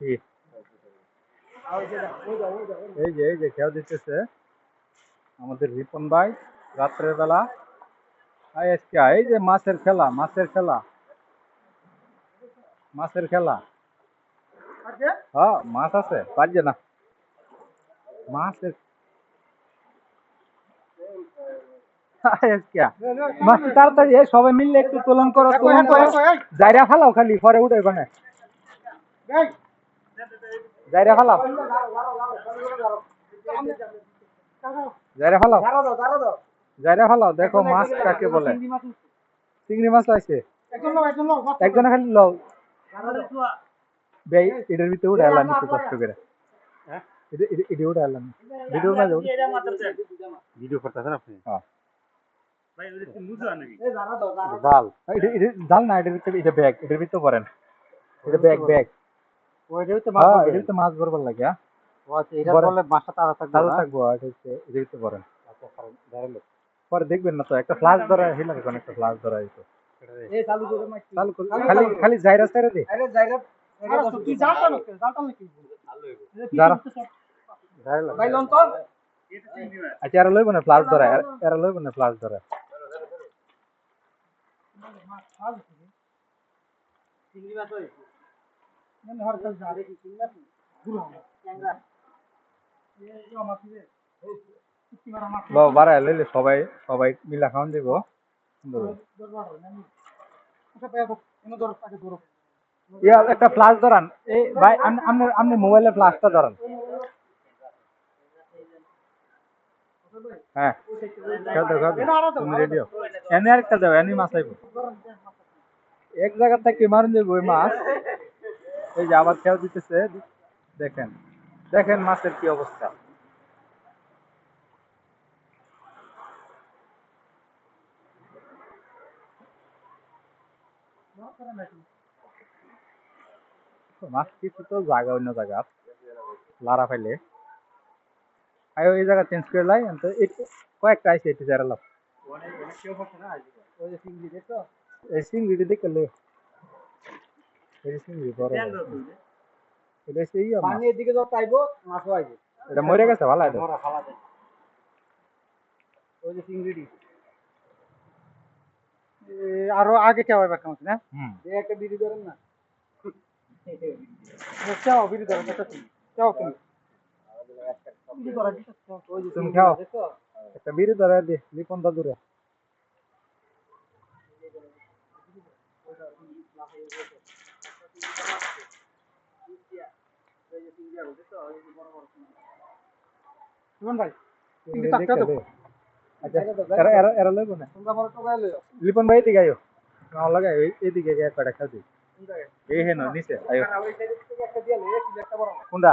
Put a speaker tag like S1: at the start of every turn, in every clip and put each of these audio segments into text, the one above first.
S1: কি এই যে এই যে খেয়াল দিতেছে। আমাদের রিপন ভাই রাত্রের বেলা আজকে এই যে মাছের খেলা মাছের খেলা। মাছের খেলা। হ্যাঁ মাছ আছে পারছে না। মাছের তাড়াতাড়ি সবাই মিললে একটু তোলন করো তোলন করো। জায়গা ফালাও খালি পরে উঠে ওখানে। জায়গা ফালাও জায়গা ফালাও জায়গা ফালাও দেখো মাছ কাকে বলে চিংড়ি মাছ আছে একজনে খালি লও এটার ভিতরে উঠে এলাম একটু কষ্ট করে এটা উঠে এলাম ভিডিও না যাও
S2: ভিডিও করতেছেন আপনি
S1: হ্যাঁ এটা জাল না এটার ভিতরে এটা ব্যাগ এটার ভিতরে পড়েন এটা ব্যাগ ব্যাগ
S2: ওইটাই তো
S1: হ্যাঁ এটার ভিতরে মাছ ভরবার লাগে হ্যাঁ?
S2: এটা
S1: বড়-
S2: বলে মাছটা তারা থাকবে
S1: চালু
S2: না?
S1: থাকব আর এটা হচ্ছে এটার ভিতরে পড়েন
S2: আচ্ছা, কারণ দাঁড়াল।
S1: পরে দেখবেন না তো একটা ফ্লাশ ধরা হিলা এখন একটা ফ্লাশ ধরা হইতো চালু করে খালি খালি জায়রা ছেড়ে দে। যারা আচ্ছা এরা লইব না ফ্লাশ ধরা এরা- এরা লইব না ফ্লাশ ধরা। বাবা বাড়ায় লইলে সবাই সবাই মিলা খাওয়ান দিব সুন্দর হবে। ইয়া একটা ফ্লাশ ধরান এই ভাই আম- আপনার আপনি মোবাইলের ফ্লাশটা ধরান হ্যাঁ খেল দাও, খেল দাও। তুমি রেডিও এনে আরেকটা দাও এনে মাছ আইব এক জায়গা থেকে মারুন দেবো ওই মাছ এই যে আবার খেয়াল দিতেছে দেখেন দেখেন মাছের কি অবস্থা। মাছ কিছু তো জায়গা অন্য জায়গা লারা ফাইলে আয় এই জায়গা চেঞ্জ করে লাই তো কয়েকটা আইসে একটু যারা লাভ এই চিংড়ি দেখে। লো এই চিংড়ি বড় বড়। এটা হচ্ছে ইয়া মাছ।
S2: পানি এদিকে যত আইবো মাছও আইবে।
S1: এটা মরে গেছে ভালো এটা
S2: মরা ফালা যায় ওই যে চিংড়ি আরও আগে কেউ না? একটা বিড়ি ধরেন না। চাও বিড়ি ধরেন চাও তুমি। বিড়ি ধরা দিছো ওই যে
S1: তুমি খাও। একটা বিড়ি ধরে দে লিপন দা দূরে।
S2: সুমন ভাই
S1: চিংড়ি
S2: টাকা দাও।
S1: দে। আচ্ছা এরা এরা এরা লইব না?
S2: তোমরা বড় টোকাই লইও।
S1: লিপন ভাই এদিকে আয়ো না লাগা এদিকে গিয়ে কয়টা খাও দি। এই হে না নিচে
S2: থেকে একটা দিয়ে একটা বড়
S1: কোনটা?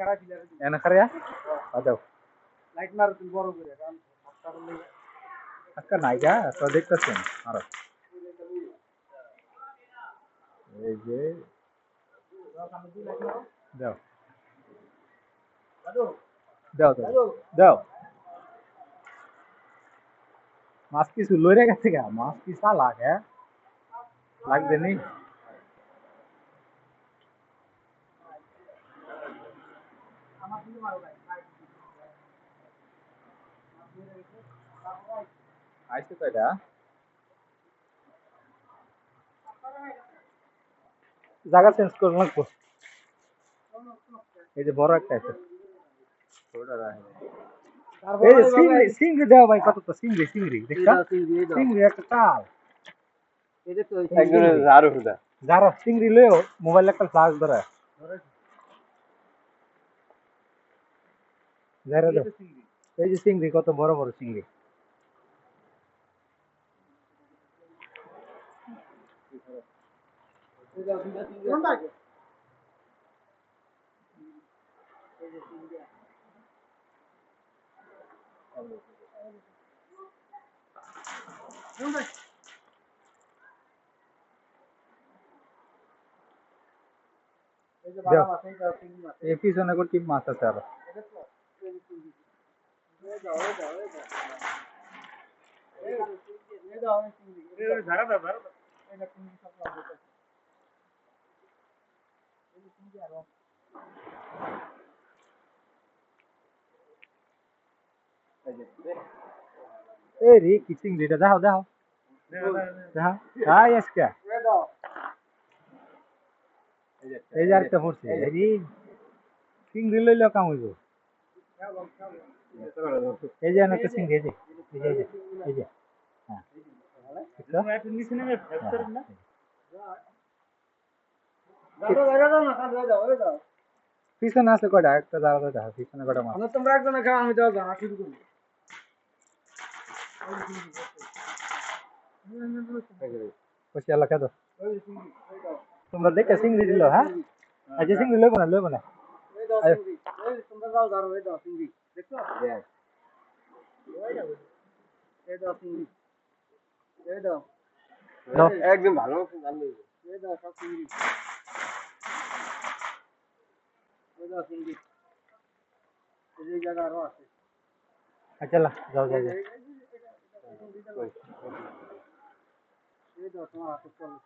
S2: খারাপ দিলে
S1: এনে খারিয়া আদাও।
S2: লাইট মারো তুমি বড় করে কারণ হাতটা লইও
S1: আজকে নাইগা তো দেখতেছেন আর এই যে দাও
S2: দাদু
S1: দাও দাও
S2: দাদু
S1: দাও মাছ কিছু লইরে গেছে গা মাছ কি চালাক হ্যাঁ লাগবে নি আইসে তো এটা জায়গা চেঞ্জ করে লাগবো। এই যে বড় একটা আছে। এই যে চিংড়ি চিংড়ি দেওয়া ভাই কত তো? চিংড়ি চিংড়ি দেখছা? চিংড়ি একটা চাল। যারা চিংড়ি লয়েও মোবাইল একটা ফ্লাশ ধরে। এই যে চিংড়ি কত বড় বড় চিংড়ি এই পিছনে করে কি মাছ আছে আরও
S2: ধারা দাও
S1: এই রে কি চিংড়িটা দেখাও দেখাও। দেখাও। হাই আজকে। এই যে আরেকটা পড়ছে। এই রে চিংড়ি লইলেও কাম হইব। এই যে একটা চিংড়ি এই যে এই যে এই যে হ্যাঁ? হ্যাঁ। পিছনে আছে কয়টা একটা দাঁড়াতে দেখা পিছনে কয়টা মাছ
S2: তোমরা একজনে খাও আমি যাও জানা শুরু করি
S1: কষি এলাকা তো তোমরা দেখে চিংড়ি দিল হ্যাঁ এই যে চিংড়ি লইব না লইব না আয়।
S2: তোমরা যাও ধরো এই দাও চিংড়ি দেখছ এই দাও চিংড়ি এই দাও
S1: দাও।
S2: একদম ভালো এই দাও সব চিংড়ি এই দাও চিংড়ি এই যে জায়গা আরও আছে
S1: আচ্ছা লা, যাও যাও যাও
S2: এই দাও তোমার হাতে চলো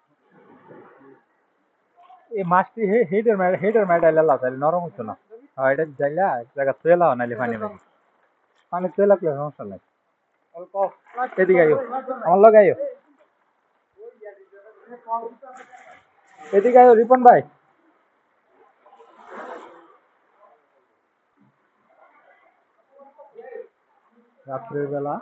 S1: এই মাছটি হে হেডের ম্যাড হেডের ম্যাড আইলা লাও তাহলে নরম হতো না হ্যাঁ এটা যাইলা এক জায়গা তুয়ে লাও নাইলে পানি মাঝে পানি তুয়ে লাগলে সমস্যা নাই
S2: অল্প
S1: এদিকে আইও আমার লগে আইও এদিকে আইও রিপন ভাই রাত্রের বেলা।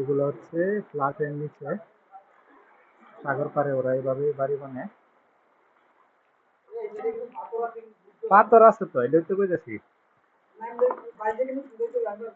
S1: এগুলো হচ্ছে ফ্ল্যাটের নিচে। সাগর পারে ওরা এইভাবে বাড়ি বানায়। পাথর আছে তো, এটা তো কইতেছি।
S2: मैं बाजी के लिए सुबह से लाना